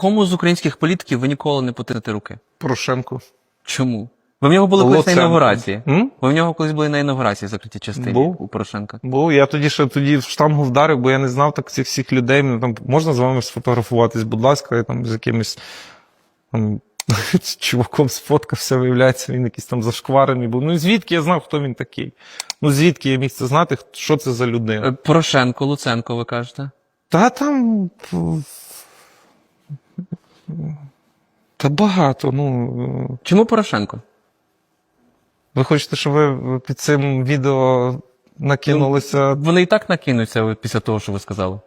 Кому з українських політиків ви ніколи не потиснете руки? Порошенко. Чому? Ви в нього були колись на інаугурації. М? Ви в нього колись були на інаугурації закриті частині Був. у Порошенка. Бо я тоді ще тоді в штангу вдарив, бо я не знав так цих всіх людей. Ну, там, можна з вами сфотографуватись, будь ласка, я там з якимось там, чуваком сфоткався, виявляється, він якийсь там зашкварений був. Ну звідки я знав, хто він такий? Ну звідки я міг це знати, що це за людина? Е, Порошенко, Луценко, ви кажете? Та там. Та багато. Ну, Чому Порошенко? ви хочете, щоб ви під цим відео накинулися, Вони і так накинуться після того, що ви сказали.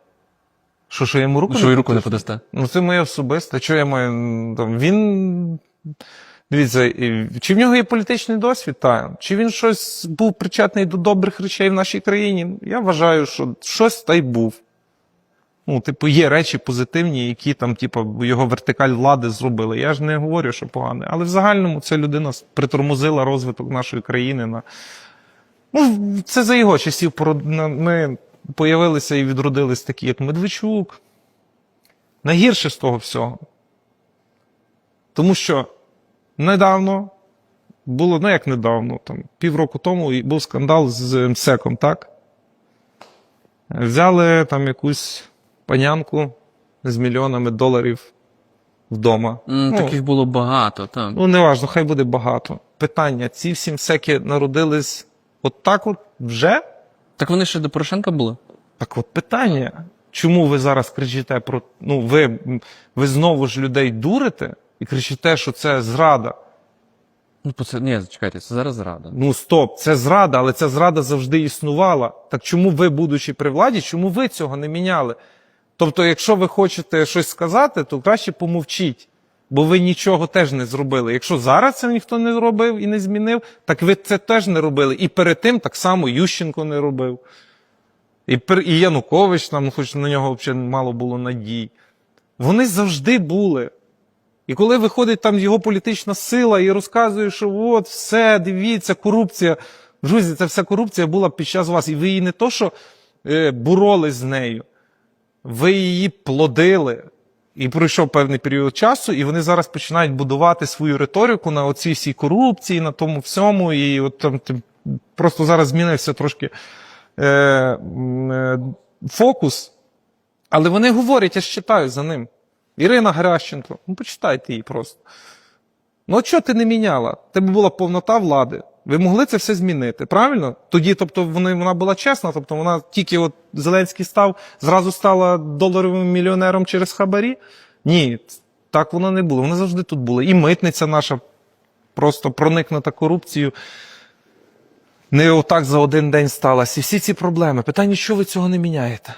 що, що я йому руку Що ви руку не подасте. Ну, це моє особисте. Що я маю там? Він. Дивіться, чи в нього є політичний досвід? Так. Чи він щось був причетний до добрих речей в нашій країні? Я вважаю, що щось та й був. Ну, типу, є речі позитивні, які там, типу, його вертикаль влади зробили. Я ж не говорю, що погане. Але в загальному ця людина притормозила розвиток нашої країни на. Ну, це за його часів ми появилися і відродились такі, як Медведчук. Найгірше з того всього. Тому що недавно було, ну як недавно, там, півроку тому був скандал з МСЕКом, так? Взяли там якусь панянку з мільйонами доларів вдома. М, Ну, Таких було багато, так. Ну, неважно, хай буде багато. Питання: ці всі МСЕКи народились от так от вже? Так вони ще до Порошенка були? Так от питання. Чому ви зараз кричите про. Ну, ви, ви знову ж людей дурите і кричите, що це зрада. Ну, це... Ні, чекайте, це зараз зрада. Ну стоп, це зрада, але ця зрада завжди існувала. Так чому ви, будучи при владі, чому ви цього не міняли? Тобто, якщо ви хочете щось сказати, то краще помовчіть, бо ви нічого теж не зробили. Якщо зараз це ніхто не зробив і не змінив, так ви це теж не робили. І перед тим так само Ющенко не робив. І, і Янукович, там, хоч на нього взагалі мало було надій. Вони завжди були. І коли виходить там його політична сила і розказує, що от все, дивіться, корупція. Друзі, ця вся корупція була під час вас. І ви її не то, що е, боролись з нею, ви її плодили. І пройшов певний період часу, і вони зараз починають будувати свою риторику на оцій всій корупції, на тому всьому. І от там просто зараз змінився трошки е, е, фокус. Але вони говорять, я ж читаю за ним. Ірина Геращенко, ну почитайте її просто. Ну, от чого ти не міняла? Тебе була повнота влади. Ви могли це все змінити, правильно? Тоді, тобто, вони, вона була чесна, тобто вона тільки от Зеленський став, зразу стала доларовим мільйонером через хабарі. Ні, так воно не було. Вони завжди тут були. І митниця наша просто проникнута корупцією. Не отак за один день сталася. І всі ці проблеми. Питання, що ви цього не міняєте?